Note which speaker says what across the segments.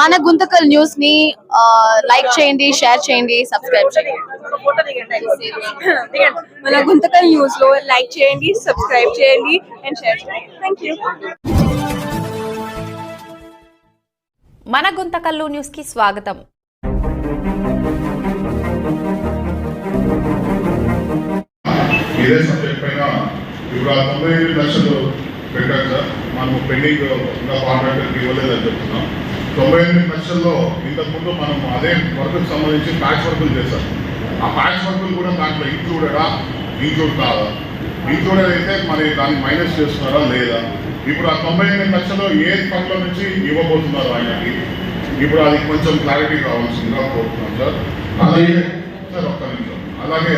Speaker 1: మన గుంతకల్ న్యూస్ని లైక్ చేయండి షేర్ చేయండి సబ్స్క్రైబ్ చేయండి.
Speaker 2: మన గుంతకల్ న్యూస్లో లైక్ చేయండి సబ్స్క్రైబ్ చేయండి అండ్ షేర్ చేయండి. థ్యాంక్ యూ
Speaker 3: మన గుంతకల్లు న్యూస్కి స్వాగతం.
Speaker 4: ఇదే సబ్జెక్ట్ పైన ఇప్పుడు ఆ తొంభై ఎనిమిది లక్షలు పెట్టారు సార్. మనం పెండింగ్ ఇంకా కాంట్రాక్టర్కి ఇవ్వలేదని చెప్తున్నాం. తొంభై ఎనిమిది లక్షల్లో ఇంతకుముందు మనం అదే వర్క్కి సంబంధించి ప్యాచ్ వర్కులు చేశాం. ఆ ప్యాచ్ వర్కులు కూడా దాంట్లో ఇంక్లూడెడా ఇంక్లూడ్ కాదా? ఇంక్లూడెడ్ అయితే మరి దాన్ని మైనస్ చేస్తున్నారా లేదా? ఇప్పుడు ఆ తొంభై ఎనిమిది లక్షలు ఏ ఫండ్ల నుంచి ఇవ్వబోతున్నారు ఆయనకి ఇప్పుడు అది కొంచెం క్లారిటీ కావాల్సిందిగా కోరుతున్నాం సార్. అలాగే సార్ ఒక్క నిమిషం. అలాగే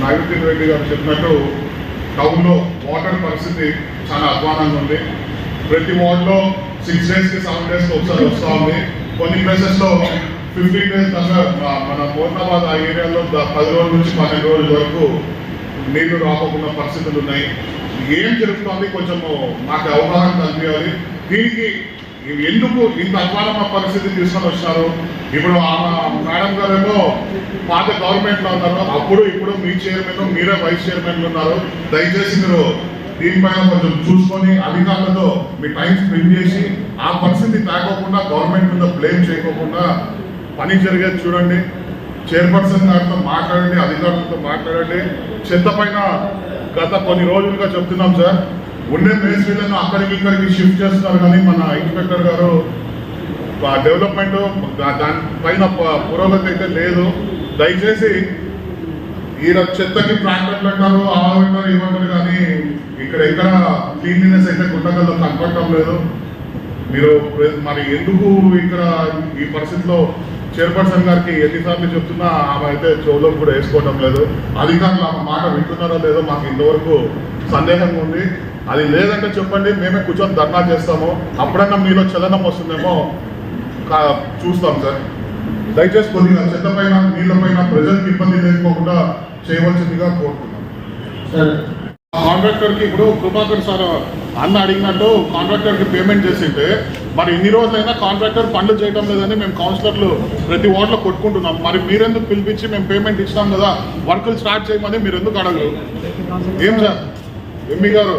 Speaker 4: నాగేంద్ర రెడ్డి గారు చెప్పినట్టు టౌన్లో వాటర్ పరిస్థితి చాలా అధ్వానంగా ఉంది. ప్రతి వార్డులో సిక్స్ డేస్కి సెవెన్ డేస్కి ఒకసారి వస్తూ ఉంది. కొన్ని ప్లేసెస్లో ఫిఫ్టీన్ డేస్ దాకా మన మోర్నాబాద్ ఆ ఏరియాలో పది రోజుల నుంచి పన్నెండు రోజుల వరకు నీళ్ళు రాకుండా పరిస్థితులు ఉన్నాయి. ఏం జరుగుతుంది కొంచెం నాకు అవగాహన కల్పించాలి. దీనికి ఎందుకు ఇంత అధ్వానమైన పరిస్థితి తీసుకొని వచ్చినారు ఇప్పుడు ఆమె మేడం గారేమో పాత గవర్నమెంట్లో ఉన్నారు. అప్పుడు ఇప్పుడు మీ చైర్మన్ మీరే వైస్ చైర్మన్ ఉన్నారు. దయచేసి మీరు దీనిపైన కొంచెం చూసుకొని అధికారులతో మీ టైం స్పెండ్ చేసి ఆ పరిస్థితి తాకోకుండా గవర్నమెంట్ మీద బ్లేమ్ చేయకోకుండా పని జరిగేది చూడండి. చైర్పర్సన్ గారితో మాట్లాడండి అధికారులతో మాట్లాడండి. చెత్త గత కొన్ని రోజులుగా చెప్తున్నాం సార్. ఉండే మేస్త్రీలను అక్కడికి ఇక్కడికి షిఫ్ట్ చేస్తున్నారు కానీ మన ఇన్స్పెక్టర్ గారు డెవలప్మెంట్ దాని దానిపైన పురోగతి అయితే లేదు. దయచేసి ఈడ చెత్తకి ట్రాక్టర్ పెట్టారు ఆ పెట్టారు ఇవ్వంటారు కానీ ఇక్కడ ఎక్కడ క్లీన్లీనెస్ అయితే గుండగల్లో కనపడటం లేదు. మీరు మరి ఎందుకు ఇక్కడ ఈ పరిస్థితిలో చైర్పర్సన్ గారికి ఎన్నిసార్లు చెప్తున్నా ఆమె అయితే చెవులో కూడా వేసుకోవడం లేదు. అధికారులు ఆమె మాట వింటున్నారో లేదో మాకు ఇంతవరకు సందేహంగా ఉంది. అది లేదంటే చెప్పండి మేమే కూర్చొని ధర్నా చేస్తాము. అప్పుడన్నా మీలో చలనం వస్తుందేమో చూస్తాం సార్. దయచేసి కొద్దిగా చెత్త పైన నీళ్ళ పైన ప్రజలకు ఇబ్బంది లేకపోకుండా చేయవలసిందిగా కోరుతున్నాం కాంట్రాక్టర్కి ఇప్పుడు కృపాకర్ సార్ అన్న అడిగినట్టు కాంట్రాక్టర్కి పేమెంట్ చేసింటే మరి ఇన్ని రోజులైనా కాంట్రాక్టర్ పనులు చేయడం లేదని మేము కౌన్సిలర్లు ప్రతి వార్డులో కొట్టుకుంటున్నాం. మరి మీరెందుకు పిలిపించి మేము పేమెంట్ ఇచ్చినాం కదా? వర్కులు స్టార్ట్ చేయమని మీరు ఎందుకు అడగరు? ఏం సార్? ఎమ్మి గారు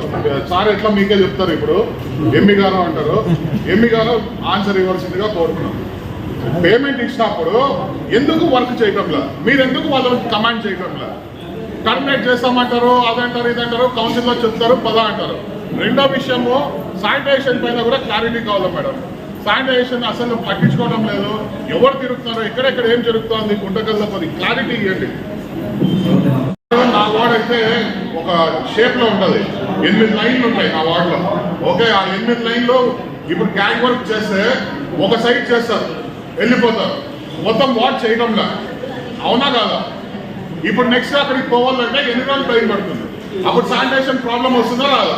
Speaker 4: సార్ ఎట్లా మీకే చెప్తారు ఇప్పుడు? ఎమ్మి గారు అంటారు. ఎమ్మి గారు ఆన్సర్ ఇవ్వాల్సిందిగా కోరుతున్నాం. పేమెంట్ ఇచ్చినప్పుడు ఎందుకు వర్క్ చేయటంలా? మీరు ఎందుకు వాళ్ళకి కమాండ్ చేయటంలా? టర్మినేట్ చేస్తామంటారు అదంటారు ఇదంటారు కౌన్సిల్లో చెప్తారు పద అంటారు. రెండో విషయము శానిటైజేషన్ పైన కూడా క్లారిటీ కావాలి మేడం. శానిటైజేషన్ అసలు పట్టించుకోవడం లేదు. ఎవరు తిరుగుతున్నారు ఎక్కడెక్కడ ఏం జరుగుతుంది గుంటకల్లో కొద్ది క్లారిటీ ఇవ్వండి. నా వార్డ్ అయితే ఒక షేప్లో ఉంటది. ఎనిమిది లైన్లు ఉంటాయి నా వార్డ్లో ఓకే ఆ ఎనిమిది లైన్లు ఇప్పుడు గ్యాంగ్ వర్క్ చేస్తే ఒక సైడ్ చేస్తారు వెళ్ళిపోతారు. మొత్తం వార్డ్ చేయడంలా అవునా కాదా? ఇప్పుడు నెక్స్ట్ అక్కడికి పోవాలంటే ఎన్ని రోజులు టైం పడుతుంది? అప్పుడు శానిటేషన్ ప్రాబ్లం వస్తుందా రాదా?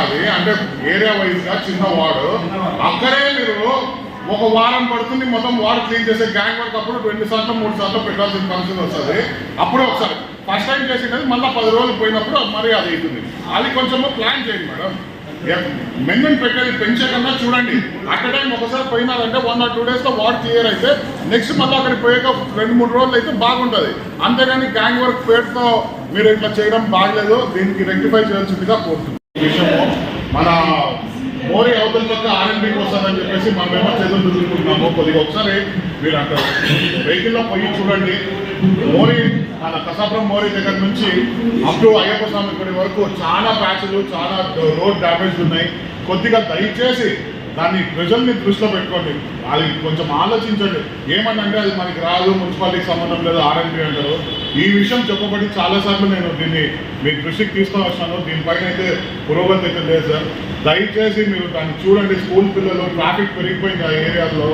Speaker 4: అది అంటే ఏరియా వైజ్గా చిన్న వార్డు అక్కడే మీరు ఒక వారం పడుతుంది మొత్తం వార్డు క్లీన్ చేసే గ్యాంగ్ వర్క్ అప్పుడు రెండు శాతం మూడు శాతం పెట్టాల్సిన పరిస్థితి వస్తుంది. అప్పుడు ఒకసారి. ఫస్ట్ టైం చేసినది మళ్ళీ పది రోజులు పోయినప్పుడు మరీ అది అవుతుంది. అది కొంచెం ప్లాన్ చేయండి మేడం. మెన్యూని పెట్టేది పెంచే కన్నా చూడండి. అట్ టైం ఒకసారి పోయినారంటే వన్ ఆర్ టూ డేస్లో వాటర్ వార్డ్ క్లియర్ అయితే నెక్స్ట్ మళ్ళీ అక్కడికి పోయాక రెండు మూడు రోజులు అయితే బాగుంటుంది. అంతేగాని గ్యాంగ్ వర్క్ పేరుతో మీరు ఇట్లా చేయడం బాగలేదు దీనికి రెక్టిఫై చేయాల్సిందిగా కోరుతుంది విషయము మన మోరీ అవతల పక్క ఆర్ఎండ్బికి వస్తుందని చెప్పేసి మనమేమో చేతులు చూసుకుంటున్నాము. కొద్దిగా ఒకసారి మీరు అంటారు వెహికల్లో పోయి చూడండి. మోరీ మన కసాపురం మోరీ దగ్గర నుంచి అప్ టు అయ్యప్ప స్వామి గుడి వరకు చాలా ప్యాచ్లు చాలా రోడ్ డ్యామేజ్ ఉన్నాయి. కొద్దిగా దయచేసి దాన్ని ప్రజల్ని దృష్టిలో పెట్టుకోండి. అది కొంచెం ఆలోచించండి. ఏమనంటే అది మనకి రాదు మున్సిపాలిటీకి సంబంధం లేదు ఆర్ఎంపీ అంటారు. ఈ విషయం చెప్పబడి చాలాసార్లు నేను దీన్ని మీ దృష్టికి తీసుకొని వచ్చాను దీనిపైన అయితే పురోగతి అయితే లేదు సార్. దయచేసి మీరు దాన్ని చూడండి. స్కూల్ పిల్లలు ట్రాఫిక్ పెరిగిపోయింది ఆ ఏరియాలో.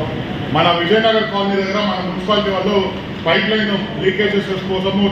Speaker 4: మన విజయనగర్ కాలనీ దగ్గర మన మున్సిపాలిటీ వాళ్ళు పైప్ లైన్ లీకేజెస్ కోసము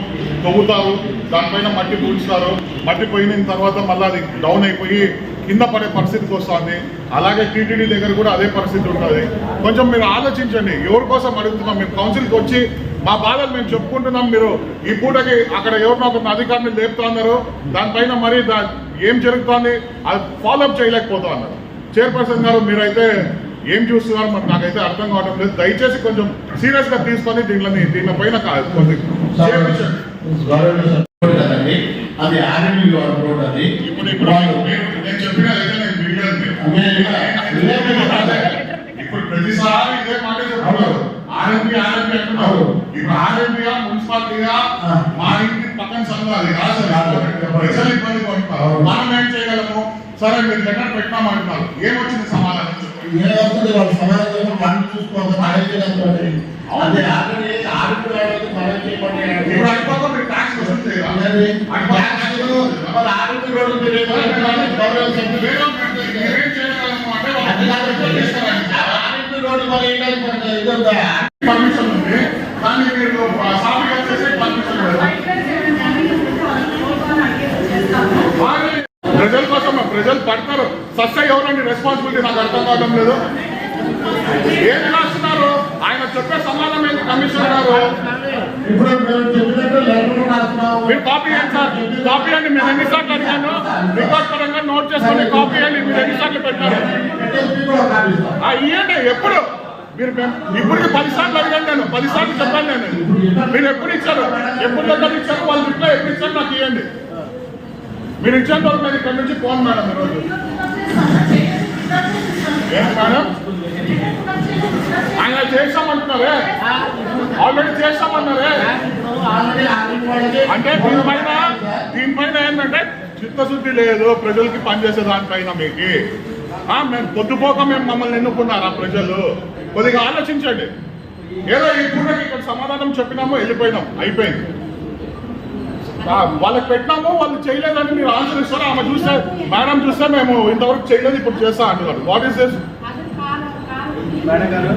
Speaker 4: తవ్వుతారు. దానిపైన మట్టి పూడ్చుతారు మట్టి పోయిన తర్వాత మళ్ళీ అది డౌన్ అయిపోయి కింద పడే పరిస్థితికి వస్తుంది. అలాగే టీటీడీ దగ్గర కూడా అదే పరిస్థితి ఉంటుంది. కొంచెం మీరు ఆలోచించండి. ఎవరి కోసం అడుగుతున్నాం? మేము కౌన్సిల్కి వచ్చి మా బాధలు మేము చెప్పుకుంటున్నాం మీరు. ఈ పూటకి అక్కడ ఎవరినో ఒక అధికారిని లేపుతున్నారు? దానిపైన మరి దా ఏం జరుగుతోంది? అది ఫాలోఅప్ చేయలేకపోతా అన్నారు చైర్పర్సన్ గారు మీరైతే ఏం చూస్తున్నారు? మరి నాకైతే అర్థం కావడం లేదు. దయచేసి కొంచెం సీరియస్గా తీసుకొని దీనిని దీనిపైన కా- కొంచెం చేయించండి.
Speaker 5: కదండి అది ఆర్ఎండి రోడ్ అది.
Speaker 4: ఇప్పుడు ఇప్పుడు నేను చెప్పిన. ఇప్పుడు ప్రతిసారి ఇదే మాట చెప్తున్నారు. ఆర్ఎంపీ ఆర్ఎంపీ అంటున్నారు. ఇప్పుడు ఆర్ఎంపీగా మున్సిపాలిటీగా మా ఇంటి పక్కన సంఘం అది కాదు ప్రజలు ఇబ్బంది పడుతున్నారు. మనం ఏం చేయగలము? సరే మీరు దగ్గర పెట్టామంటున్నారు ఏమొచ్చింది సమాధానం
Speaker 5: ఏమవుతుంది వాళ్ళ సమాజంలో మనం చూసుకోవాలి. మనం చేయగలుగుతుంది అది మనం చేయబడి
Speaker 4: ఇప్పుడు అయిపోతే మీరు ట్యాక్స్ వసూలు చేయాలి
Speaker 5: మరి రోడ్ మీరు ఏం చేయాలి? రోడ్ మరి ఏంటంటే ఇది
Speaker 4: పర్మిషన్ ఉంది కానీ మీరు సాఫీగా చేసే పర్మిషన్ ప్రజల కోసం ప్రజలు పడతారు. సస్య ఎవరండి? రెస్పాన్సిబిలిటీ నాకు అర్థం కావడం లేదు. ఏం రాస్తున్నారు ఆయన చెప్పే సమాధానం ఏంటి కమిషనర్ గారు?
Speaker 5: ఇప్పుడు మేము చెప్పినట్టు
Speaker 4: మీరు కాపీ చేయండి సార్. కాపీ అండి మీరు ఎన్నిసార్లు అడిగాను రికార్డ్ పరంగా నోట్ చేసుకొని కాపీ అండి మీరు ఎన్నిసార్లు పెట్టారు? ఆ ఇవ్వండి ఎప్పుడు? మీరు ఇప్పుడు ఇప్పటికి పది సార్లు అడిగాను నేను. పది సార్లు చెప్పాను నేను. మీరు ఎప్పుడు ఇచ్చారు? ఎప్పుడు దగ్గర ఇచ్చారు? వాళ్ళు ఇంట్లో ఎప్పుడు ఇచ్చారు నాకు ఇవ్వండి మీరు ఇచ్చిన వాళ్ళు నేను ఇక్కడ నుంచి ఫోన్ మేడం ఈరోజు. ఏం మేడం? ఆయన చేస్తామంటున్నారే ఆల్రెడీ చేస్తామన్నారే అంటే దీనిపైన దీనిపైన ఏంటంటే చిత్తశుద్ధి లేదు ప్రజలకి పనిచేసే దానిపైన మీకు మేము పొద్దుపోక మేము మమ్మల్ని ఎన్నుకున్నారా ప్రజలు కొద్దిగా ఆలోచించండి ఏదో ఈ పూటకి ఇక్కడ సమాధానం చెప్పినాము వెళ్ళిపోయినాం అయిపోయింది వాళ్ళకి పెట్టినాము వాళ్ళు చేయలేదని మీరు ఆన్సర్ ఇస్తారు ఆమె చూస్తే మేడం చూస్తే మేము ఇంతవరకు చేయలేదు ఇప్పుడు చేస్తా అంటున్నారు వాట్ ఈస్ దిస్
Speaker 6: మేడం గారు